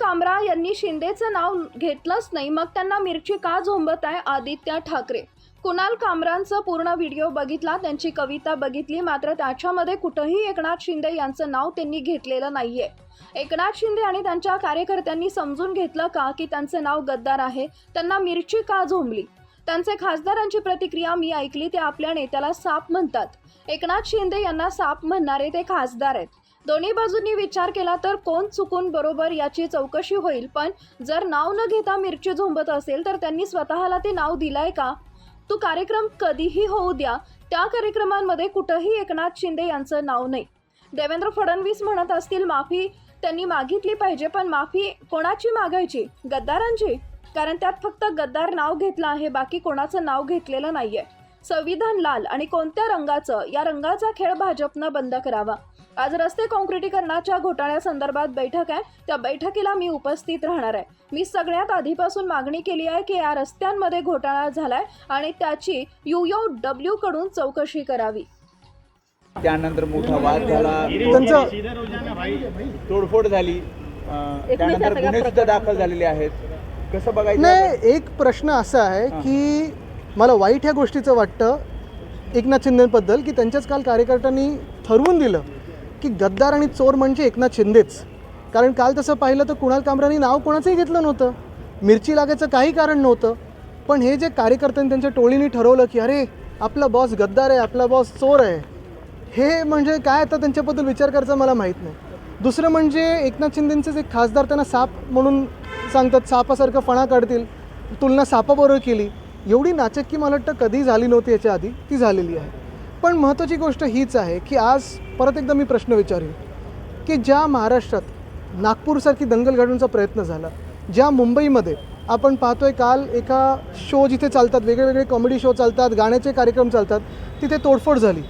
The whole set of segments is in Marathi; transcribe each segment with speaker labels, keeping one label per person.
Speaker 1: कामरा यांनी शिंदेचं नाव घेतलंच नाही. मग त्यांना मिरची का झोंबत आहे? आदित्य ठाकरे. कुणाल कामरांचं पूर्ण व्हिडिओ बघितला त्यांची कविता बघितली मात्र त्याच्यामध्ये कुठंही एकनाथ शिंदे यांचं नाव त्यांनी घेतलेलं नाहीये. एकनाथ शिंदे आणि त्यांच्या कार्यकर्त्यांनी समजून घेतलं का की त्यांचं नाव गद्दार आहे? त्यांना मिरची का झोंबली? त्यांचे खासदारांची प्रतिक्रिया मी ऐकली ते आपल्या नेत्याला साप म्हणतात. एकनाथ शिंदे यांना साप म्हणणारे ते खासदार आहेत. दोन्ही बाजूंनी विचार केला तर कोण चुकून बरोबर याची चौकशी होईल पण जर नाव न घेता मिरची झोंबत असेल तर त्यांनी स्वतःला ते नाव दिलंय का? तो कार्यक्रम कधीही होऊ द्या त्या कार्यक्रमांमध्ये कुठंही एकनाथ शिंदे यांचं नाव नाही. देवेंद्र फडणवीस म्हणत असतील माफी त्यांनी मागितली पाहिजे पण माफी कोणाची मागायची? गद्दारांची? कारण त्यात फक्त गद्दार नाव घेतलं आहे बाकी कोणाचं नाव घेतलेलं नाहीये. संविधान लाल आणि कोणत्या रंगाचं या रंगाचा खेळ भाजपनं बंद करावा. आज रस्ते काँक्रिटीकरणाच्या घोटाळ्यासंदर्भात बैठक आहे त्या बैठकीला मी उपस्थित राहणार आहे. मी सगळ्यात आधीपासून मागणी केली आहे की या रस्त्यांमध्ये घोटाळा झालाय आणि त्याची युयो डब्ल्यू कडून चौकशी करावी.
Speaker 2: त्यानंतर मोठा वाद झाला
Speaker 3: त्यांचं
Speaker 2: तोडफोड झाली त्यानंतर गुन्हे सुद्धा दाखल झालेले आहेत. कसं बघायचं
Speaker 3: नाही एक प्रश्न असा आहे की मला वाईट ह्या गोष्टीचं वाटतं एकनाथ शिंदेबद्दल की त्यांच्याच काल कार्यकर्त्यांनी ठरवून दिलं की गद्दार आणि चोर म्हणजे एकनाथ शिंदेच. कारण काल तसं पाहिलं तर कुणाल कामरानी नाव कोणाचंही घेतलं नव्हतं. मिरची लागायचं काही कारण नव्हतं. पण हे जे कार्यकर्त्यांनी त्यांच्या टोळीने ठरवलं की अरे आपला बॉस गद्दार आहे आपला बॉस चोर आहे हे म्हणजे काय आता त्यांच्याबद्दल विचार करायचा मला माहीत नाही. दुसरं म्हणजे एकनाथ शिंदेंचेच एक खासदार त्यांना साप म्हणून सांगतात सापासारखं फणा काढतील. तुलना सापाबरोबर केली. एवढी नाचक्की मला वाटतं कधी झाली नव्हती याच्या आधी. ती झालेली आहे. पण महत्त्वाची गोष्ट हीच आहे की आज परत एकदा मी प्रश्न विचारेन की ज्या महाराष्ट्रात नागपूरसारखी दंगल घडवण्याचा प्रयत्न झाला ज्या मुंबईमध्ये आपण पाहतोय काल एका शो जिथे चालतात वेगळेवेगळे कॉमेडी शो चालतात गाण्याचे कार्यक्रम चालतात तिथे तोडफोड झाली.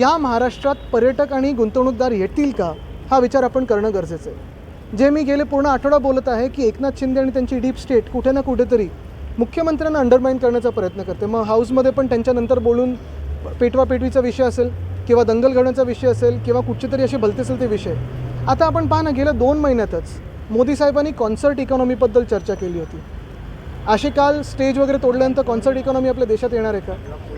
Speaker 3: या महाराष्ट्रात पर्यटक आणि गुंतवणूकदार येतील का? हा विचार आपण करणं गरजेचं आहे. जे मी गेले पूर्ण आठवडा बोलत आहे की एकनाथ शिंदे आणि त्यांची डीप स्टेट कुठे ना कुठेतरी मुख्यमंत्र्यांना अंडरमाइन करण्याचा प्रयत्न करते. मग हाऊसमध्ये पण त्यांच्यानंतर बोलून पेटवा पेटवीचा विषय असेल किंवा दंगल घडण्याचा विषय असेल किंवा कुठचे तरी असे भलते ते विषय. आता आपण पहा ना गेल्या दोन महिन्यातच मोदी साहेबांनी कॉन्सर्ट इकॉनॉमीबद्दल चर्चा केली होती. असे काल स्टेज वगैरे तोडल्यानंतर कॉन्सर्ट इकॉनॉमी आपल्या देशात येणार आहे का?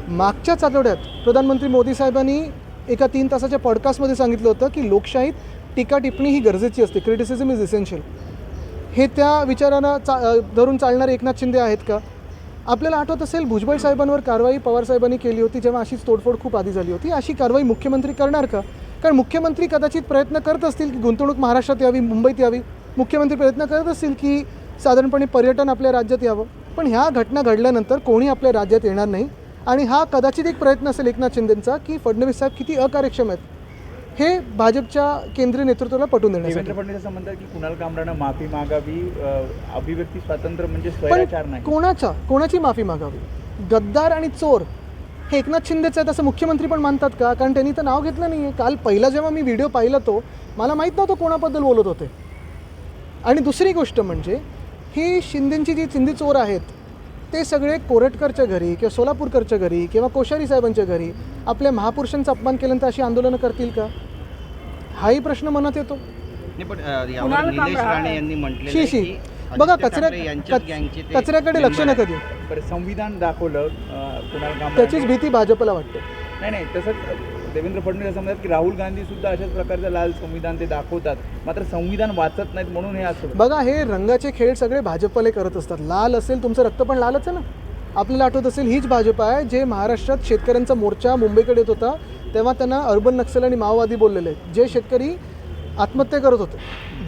Speaker 3: मागच्याच आठवड्यात प्रधानमंत्री मोदी साहेबांनी एका तीन तासाच्या पॉडकास्टमध्ये सांगितलं होतं की लोकशाहीत टीका टिप्पणी ही गरजेची असते. क्रिटिसिझम इज इसेन्शियल हे त्या विचारांना चा धरून चालणारे एकनाथ शिंदे आहेत का? आपल्याला आठवत असेल भुजबळ साहेबांवर कारवाई पवार साहेबांनी केली होती जेव्हा अशीच तोडफोड खूप आधी झाली होती. अशी कारवाई मुख्यमंत्री करणार का? कारण मुख्यमंत्री कदाचित प्रयत्न करत असतील की गुंतवणूक महाराष्ट्रात यावी मुंबईत यावी. मुख्यमंत्री प्रयत्न करत असतील की साधारणपणे पर्यटन आपल्या राज्यात यावं. पण ह्या घटना घडल्यानंतर कोणी आपल्या राज्यात येणार नाही? आणि हा कदाचित एक प्रयत्न असेल एकनाथ शिंदेंचा की फडणवीस साहेब किती अकार्यक्षम आहेत हे भाजपच्या केंद्रीय नेतृत्वाला पटवून देण्यासाठी.
Speaker 2: देवेंद्र फडणवीस म्हणतात की कुणाल कामरानं माफी मागावी अभिव्यक्ती स्वातंत्र्य म्हणजे नाही.
Speaker 3: कोणाच्या कोणाची माफी मागावी? गद्दार आणि चोर हे एकनाथ शिंदेच आहेत असं मुख्यमंत्री पण मानतात का? कारण त्यांनी तर नाव घेतलं नाही आहे काल पहिला जेव्हा मी व्हिडिओ पाहिला तो मला माहीत नव्हतं कोणाबद्दल बोलत होते. आणि दुसरी गोष्ट म्हणजे ही शिंदेची जी चिंदी चोर आहेत ते सगळे कोरटकरच्या घरी किंवा सोलापूरकरच्या घरी किंवा कोश्यारी साहेबांच्या घरी आपल्या महापुरुषांचा अपमान केल्यानंतर अशी आंदोलनं करतील का? हाही प्रश्न मनात येतो. शी शी.
Speaker 4: की
Speaker 3: बघा कचऱ्या कचऱ्याकडे लक्ष नका. देऊ.
Speaker 2: संविधान दाखवलं
Speaker 3: त्याचीच भीती भाजपला वाटते.
Speaker 2: नाही नाही तसंच देवेंद्र फडणवीस असं म्हणतात की राहुल गांधी सुद्धा अशाच प्रकारचं लाल संविधान ते दाखवतात. मात्र संविधान वाचत नाहीत म्हणून हे असं
Speaker 3: बघा हे रंगाचे खेळ सगळे भाजपले करत असतात. लाल असेल तुमचं रक्त पण लालच आहे ना? आपल्याला आठवत असेल हीच भाजप आहे जे महाराष्ट्रात शेतकऱ्यांचा मोर्चा मुंबईकडे येत होता तेव्हा त्यांना अर्बन नक्षल आणि माओवादी बोललेले. आहेत. जे शेतकरी आत्महत्या करत होते.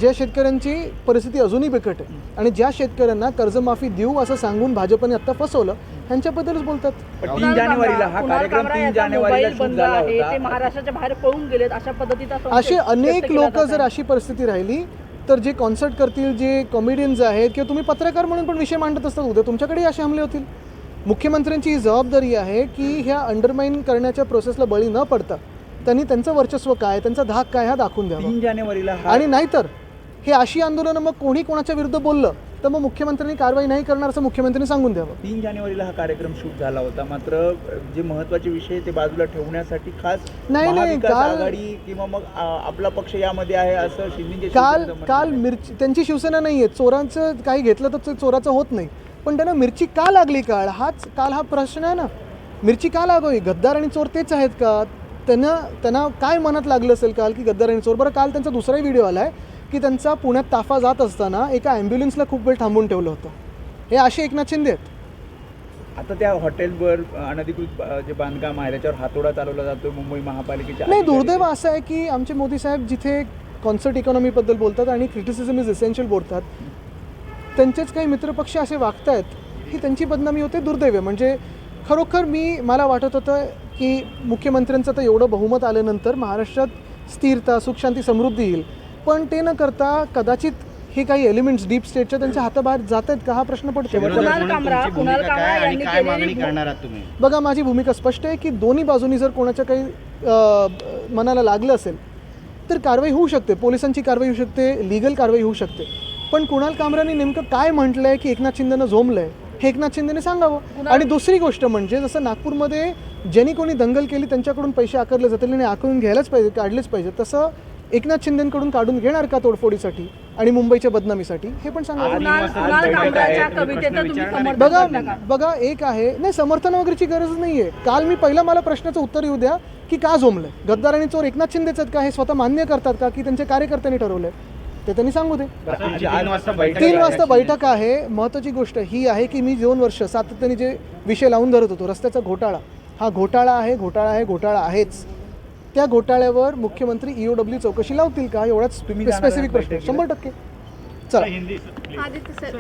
Speaker 3: ज्या शेतकऱ्यांची परिस्थिती अजूनही बिकट आहे. आणि ज्या शेतकऱ्यांना कर्जमाफी देऊ असं सांगून भाजपने आत्ता फसवलं त्यांच्याबद्दलच बोलतात.
Speaker 2: पण तीन जानेवारीला हा कार्यक्रम तीन जानेवारीला शूट
Speaker 5: बंद
Speaker 2: झाला
Speaker 5: आहे ते
Speaker 2: होता
Speaker 5: महाराष्ट्राच्या बाहेर पळून गेलेत अशा पद्धतीचा संशय
Speaker 3: असे
Speaker 5: व्यक्त
Speaker 3: अनेक
Speaker 5: केला
Speaker 3: लोक
Speaker 5: जात
Speaker 3: जर
Speaker 5: आहे.
Speaker 3: अशी परिस्थिती राहिली तर जे कॉन्सर्ट करतील जे कॉमेडियन्स आहेत किंवा तुम्ही पत्रकार म्हणून पण विषय मांडत असतात उद्या तुमच्याकडेही असे हमले होतील. मुख्यमंत्र्यांची ही जबाबदारी आहे की ह्या अंडरमाइन करण्याच्या प्रोसेसला बळी न पडता त्यांनी त्यांचं वर्चस्व काय त्यांचा धाक काय हा दाखवून द्यावा.
Speaker 2: तीन जानेवारीला हा
Speaker 3: आणि नाहीतर हे अशी आंदोलनं मग कोणी कोणाच्या विरुद्ध बोललं तर मग मुख्यमंत्र्यांनी कारवाई नाही करणार असं मुख्यमंत्र्यांनी सांगून द्यावं.
Speaker 2: तीन जानेवारीला हा कार्यक्रम शूट झाला होता. मात्र जे महत्त्वाचे विषय ते बाजूला ठेवण्यासाठी खास
Speaker 3: नाही, नाही, काल-
Speaker 2: आघाडी किंवा मग आपला पक्ष यामध्ये आहे असं शिंदेच्या
Speaker 3: काल काल. मिरची त्यांची शिवसेना नाही आहे चोरांचं काही घेतलं तर ते चोराचं होत नाही. पण त्यांना मिरची का लागली काळ हाच काल हा प्रश्न आहे ना. मिरची का लागावी गद्दार आणि चोर तेच आहेत का? त्यांना त्यांना काय मनात लागलं असेल काल की गद्दार आणि चोर? बरं काल त्यांचा दुसराही व्हिडिओ आला आहे की त्यांचा पुण्यात ताफा जात असताना एका ॲम्ब्युलन्सला खूप वेळ थांबून ठेवलं होतं. हे असे एकनाथ शिंदे आहेत.
Speaker 2: आता त्या हॉटेलवर अनधिकृत जे बांधकाम आहे त्याच्यावर हातोडा चालवला जातो मुंबई महापालिकेच्या
Speaker 3: नाही दुर्दैव असं आहे की आमचे मोदी साहेब जिथे कॉन्सर्ट इकॉनॉमीबद्दल बोलतात आणि क्रिटिसिझम इज एसेन्शियल बोलतात त्यांचेच काही मित्रपक्ष असे वागत आहेत ही त्यांची बदनामी होते दुर्दैव म्हणजे खरोखर मी मला वाटत होतं की मुख्यमंत्र्यांचं तर एवढं बहुमत आल्यानंतर महाराष्ट्रात स्थिरता सुखशांती समृद्धी येईल. पण ते न करता कदाचित हे काही एलिमेंट्स डीप स्टेटच्या त्यांच्या हाताबाहेर जात आहेत का? हा प्रश्न पडतो
Speaker 4: विरोधक
Speaker 5: कुणाल
Speaker 4: म्हणून
Speaker 5: कामरा-
Speaker 4: तुमची
Speaker 5: कुणाल
Speaker 4: भूमिका
Speaker 5: कामरा
Speaker 4: काय आणि
Speaker 5: यांनी
Speaker 4: काय
Speaker 5: केलेली
Speaker 4: मागणी
Speaker 5: भू-
Speaker 4: करणार आहात तुम्ही?
Speaker 3: बघा माझी भूमिका स्पष्ट आहे की दोन्ही बाजूनी जर कोणाच्या काही मनाला लागलं असेल तर कारवाई होऊ शकते. पोलिसांची कारवाई होऊ शकते लिगल कारवाई होऊ शकते. पण कुणाल कामराने नेमकं काय म्हटलंय की एकनाथ शिंदेनं झोमलंय हे एकनाथ शिंदेने सांगावं. आणि दुसरी गोष्ट म्हणजे जसं नागपूरमध्ये ज्यांनी कोणी दंगल केली त्यांच्याकडून पैसे आकारले जातील आणि आकारून घ्यायलाच पाहिजे काढलेच पाहिजे तसं एकनाथ शिंदेकडून काढून घेणार का तोडफोडीसाठी आणि मुंबईच्या बदनामीसाठी? हे पण
Speaker 5: समर्थन
Speaker 3: बघा बघा एक आहे. नाही समर्थन वगैरेची गरज नाही आहे काल मी पहिला मला प्रश्नाचं उत्तर येऊ द्या की का झोमलंय गद्दार आणि चोर एकनाथ शिंदेच आहेत का? हे स्वतः मान्य करतात का? की त्यांच्या कार्यकर्त्यांनी ठरवलंय? ते त्यांनी सांगू दे.
Speaker 4: तीन वाजता बैठक आहे.
Speaker 3: वाजता बैठक आहे. महत्त्वाची गोष्ट ही आहे की मी दोन वर्ष सातत्याने जे विषय लावून धरत होतो रस्त्याचा घोटाळा. हा घोटाळा आहे घोटाळा आहे घोटाळा आहेच. त्या घोटाळ्यावर मुख्यमंत्री ईओ डब्ल्यू चौकशी लावतील का? एवढाच स्पेसिफिक प्रश्न? शंभर टक्के. चला.
Speaker 1: सर